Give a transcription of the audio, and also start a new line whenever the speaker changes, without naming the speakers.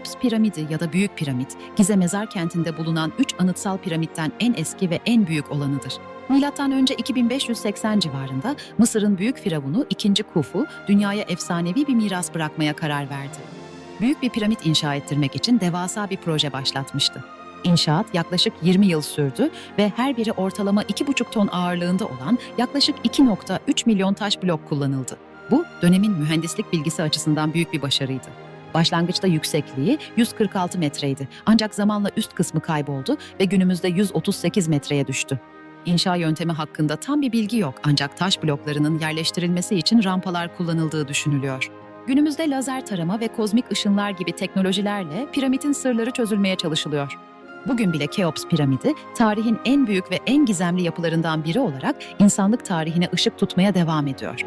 Keops piramidi ya da Büyük Piramit, Gize Mezar kentinde bulunan 3 anıtsal piramitten en eski ve en büyük olanıdır. Milattan önce 2580 civarında Mısır'ın büyük firavunu 2. Kufu dünyaya efsanevi bir miras bırakmaya karar verdi. Büyük bir piramit inşa ettirmek için devasa bir proje başlatmıştı. İnşaat yaklaşık 20 yıl sürdü ve her biri ortalama 2,5 ton ağırlığında olan yaklaşık 2.3 milyon taş blok kullanıldı. Bu dönemin mühendislik bilgisi açısından büyük bir başarıydı. Başlangıçta yüksekliği 146 metreydi ancak zamanla üst kısmı kayboldu ve günümüzde 138 metreye düştü. İnşa yöntemi hakkında tam bir bilgi yok ancak taş bloklarının yerleştirilmesi için rampalar kullanıldığı düşünülüyor. Günümüzde lazer tarama ve kozmik ışınlar gibi teknolojilerle piramidin sırları çözülmeye çalışılıyor. Bugün bile Keops piramidi tarihin en büyük ve en gizemli yapılarından biri olarak insanlık tarihine ışık tutmaya devam ediyor.